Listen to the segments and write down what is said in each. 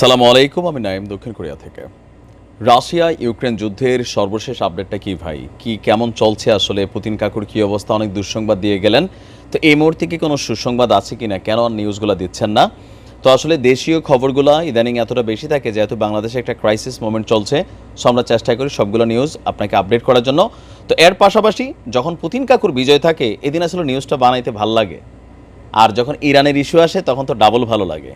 সালামু আলাইকুম, আমি নাইম দক্ষিণ কোরিয়া থেকে। রাশিয়া ইউক্রেন যুদ্ধের সর্বশেষ আপডেটটা কি ভাই? কি, কেমন চলছে আসলে? পুতিন কাকুর কি অবস্থা? অনেক দুঃসংবাদ দিয়ে গেলেন। তো এই মুহূর্তে কি কোনো সুসংবাদ আছে কিনা? কেন আর নিউজগুলো দিচ্ছেন না? তো আসলে দেশীয় খবরগুলো ইদানিং এতটা বেশি থাকে যেহেতু বাংলাদেশে একটা ক্রাইসিস মোমেন্ট চলছে। সো আমরা চেষ্টা করি সবগুলো নিউজ আপনাকে আপডেট করার জন্য। তো এর পাশাপাশি যখন পুতিন কাকুর বিজয় থাকে, এদিন আসলে নিউজটা বানাইতে ভালো লাগে। আর যখন ইরানের ইস্যু আসে, তখন তো ডাবল ভালো লাগে।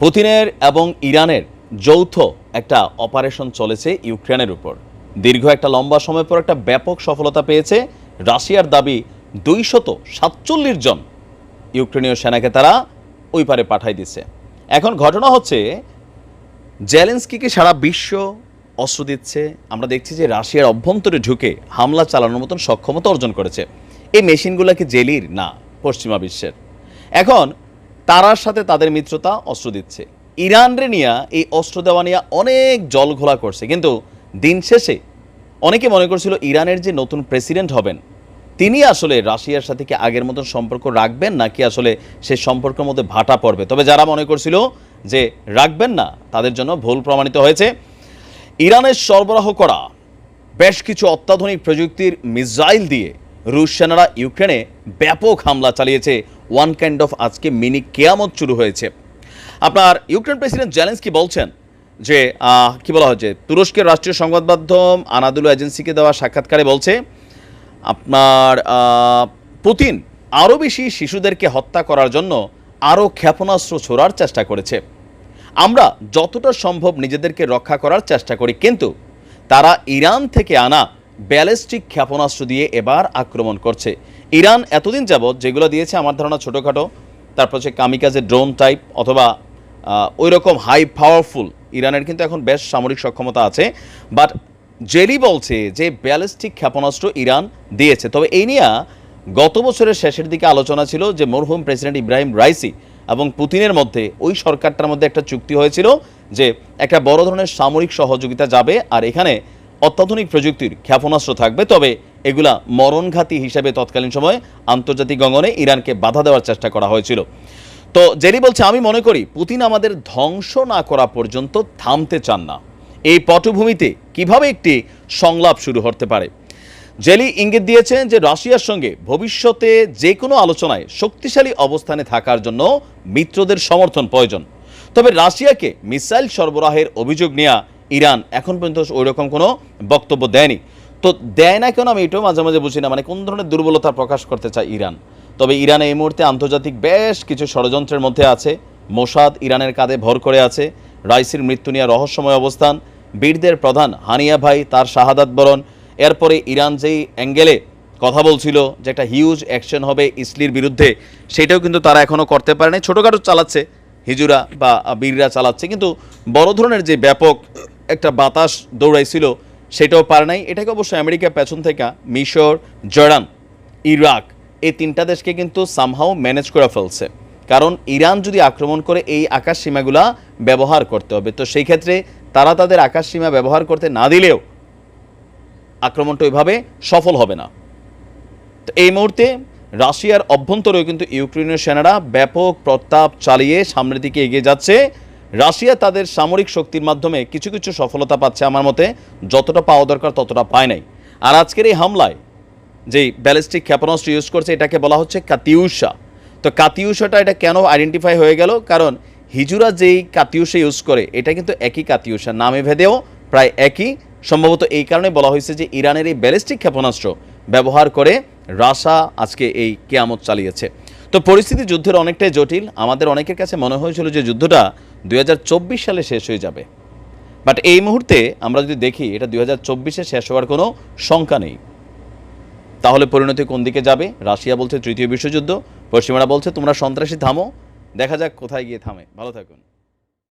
পুতিনের এবং ইরানের যৌথ একটা অপারেশন চলেছে ইউক্রেনের উপর। দীর্ঘ একটা লম্বা সময় পর একটা ব্যাপক সফলতা পেয়েছে রাশিয়ার দাবি দুইশত সাতচল্লিশ জন ইউক্রেনীয় সেনাকে তারা ওই পারে পাঠাই দিচ্ছে। এখন ঘটনা হচ্ছে, জেলেন্সকিকে সারা বিশ্ব অস্ত্র দিচ্ছে। আমরা দেখছি যে রাশিয়ার অভ্যন্তরে ঢুকে হামলা চালানোর মতন সক্ষমতা অর্জন করেছে। এই মেশিনগুলো কি জেলির? না, পশ্চিমা বিশ্বের। এখন তারার সাথে তাদের মিত্রতা অস্ত্র দিচ্ছে। ইরানরে নিয়ে এই অস্ত্র দেওয়া নিয়ে অনেক জল ঘোলা করছে। কিন্তু দিন শেষে অনেকে মনে করছিল ইরানের যে নতুন প্রেসিডেন্ট হবেন, তিনি আসলে রাশিয়ার সাথে কি আগের মতন সম্পর্ক রাখবেন নাকি আসলে সে সম্পর্কের মধ্যে ভাটা পড়বে? তবে যারা মনে করছিল যে রাখবেন না, তাদের জন্য ভুল প্রমাণিত হয়েছে। ইরানের সরবরাহ করা বেশ কিছু অত্যাধুনিক প্রযুক্তির মিসাইল দিয়ে রুশ সেনারা ইউক্রেনে ব্যাপক হামলা চালিয়েছে। ওয়ান কাইন্ড অফ আজকে মিনি কেয়ামত শুরু হয়েছে। আপনার ইউক্রেন প্রেসিডেন্ট জ্যালেন্সকি বলছেন যে কি বলা হচ্ছে তুরস্কের রাষ্ট্রীয় সংবাদ মাধ্যম আনাদুলু এজেন্সিকে দেওয়া সাক্ষাৎকারে বলছে, আপনার পুতিন আরও বেশি শিশুদেরকে হত্যা করার জন্য আরও ক্ষেপণাস্ত্র ছোড়ার চেষ্টা করেছে। আমরা যতটা সম্ভব নিজেদেরকে রক্ষা করার চেষ্টা করি, কিন্তু তারা ইরান থেকে আনা ব্যালিস্টিক ক্ষেপণাস্ত্র দিয়ে এবার আক্রমণ করছে। ইরান এতদিন যাবৎ যেগুলো দিয়েছে আমার ধারণা ছোটোখাটো, তারপর হচ্ছে কামিকাজে ড্রোন টাইপ অথবা ওই রকম হাই পাওয়ারফুল ইরানের কিন্তু এখন বেশ সামরিক সক্ষমতা আছে। বাট জেলি বলছে যে ব্যালিস্টিক ক্ষেপণাস্ত্র ইরান দিয়েছে। তবে এই নিয়ে গত বছরের শেষের দিকে আলোচনা ছিল যে মরহুম প্রেসিডেন্ট ইব্রাহিম রাইসি এবং পুতিনের মধ্যে ওই সরকারটার মধ্যে একটা চুক্তি হয়েছিল যে একটা বড় ধরনের সামরিক সহযোগিতা যাবে। আর এখানে অত্যাধুনিক প্রযুক্তির ক্ষেপণাস্ত্র থাকবে, তবে এগুলা মরণঘাতী হিসেবে তৎকালীন সময়ে আন্তর্জাতিক অঙ্গনে ইরানকে বাধা দেওয়ার চেষ্টা করা হয়েছিল। তো জেরি বলছে, আমি মনে করি পুতিন আমাদের ধ্বংস না করা পর্যন্ত থামতে চান না। এই পটভূমিতে কীভাবে একটি সংলাপ শুরু হতে পারে? জেলি ইঙ্গিত দিয়েছেন যে রাশিয়ার সঙ্গে ভবিষ্যতে যে কোনো আলোচনায় শক্তিশালী অবস্থানে থাকার জন্য মিত্রদের সমর্থন প্রয়োজন। তবে রাশিয়াকে মিসাইল সরবরাহের অভিযোগ নেওয়া ইরান। এখন পর্যন্ত ওইরকম কোনো বক্তব্য দেয়নি। তো দেয় না কেন আমি এটাও মাঝে মাঝে বুঝি না মানে কোন ধরনের দুর্বলতা প্রকাশ করতে চায় ইরান? তবে ইরান এই মুহূর্তে আন্তর্জাতিক বেশ কিছু ষড়যন্ত্রের মধ্যে আছে। মোসাদ ইরানের কাঁধে ভর করে আছে। রাইসির মৃত্যু নিয়ে রহস্যময় অবস্থান। বীরদের প্রধান হানিয়া ভাই, তার শাহাদাত বরণ। এরপরে ইরান যেই অ্যাঙ্গেলে কথা বলছিল যে একটা হিউজ অ্যাকশন হবে ইসলির বিরুদ্ধে, সেটাও কিন্তু তারা এখনও করতে পারেনি। ছোটোখাটো চালাচ্ছে হিজুরা বা বীররা চালাচ্ছে। কিন্তু বড় ধরনের যে ব্যাপক একটা বাতাস দৌড়াইছিল, সেটাও পারে নাই। এটাকে অবশ্য আমেরিকা পেছন থেকে মিশর, জর্ডান, ইরাক, এই তিনটা দেশকে কিন্তু সামহাও ম্যানেজ করে ফেলছে। কারণ ইরান যদি আক্রমণ করে, এই আকাশ সীমাগুলা ব্যবহার করতে হবে। তো সেই ক্ষেত্রে তারা তাদের আকাশ সীমা ব্যবহার করতে না দিলেও আক্রমণটা ওইভাবে সফল হবে না। তো এই মুহূর্তে রাশিয়ার অভ্যন্তরেও কিন্তু ইউক্রেনীয় সেনারা ব্যাপক প্রতাপ চালিয়ে সামনের দিকে এগিয়ে যাচ্ছে। রাশিয়া তাদের সামরিক শক্তির মাধ্যমে কিছু কিছু সফলতা পাচ্ছে আমার মতে, যতটা পাওয়া দরকার ততটা পায় নাই। আর আজকের এই হামলায় যেই ব্যালিস্টিক ক্ষেপণাস্ত্র ইউজ করছে, এটাকে বলা হচ্ছে কাতিউষা তো কাতিউষাটা এটা কেন আইডেন্টিফাই হয়ে গেল? কারণ হিজুরা যেই কাতিউষা ইউজ করে, এটা কিন্তু একই কাতিউষা নামে ভেদেও প্রায় একই। সম্ভবত এই কারণে বলা হয়েছে যে ইরানের এই ব্যালিস্টিক ক্ষেপণাস্ত্র ব্যবহার করে রাশা আজকে এই কেয়ামত চালিয়েছে। তো পরিস্থিতি যুদ্ধের অনেকটাই জটিল। আমাদের অনেকের কাছে মনে হয়েছিল যে যুদ্ধটা দুই হাজার চব্বিশ সালে শেষ হয়ে যাবে। বাট এই মুহূর্তে আমরা যদি দেখি, এটা দুই হাজার শেষ হওয়ার কোনো শঙ্কা নেই। তাহলে পরিণতি কোন দিকে যাবে? রাশিয়া বলছে তৃতীয় বিশ্বযুদ্ধ, পশ্চিমারা বলছে তোমরা সন্ত্রাসী থামো, দেখা যাক কোথায় গিয়ে থামে। ভালো থাকুন।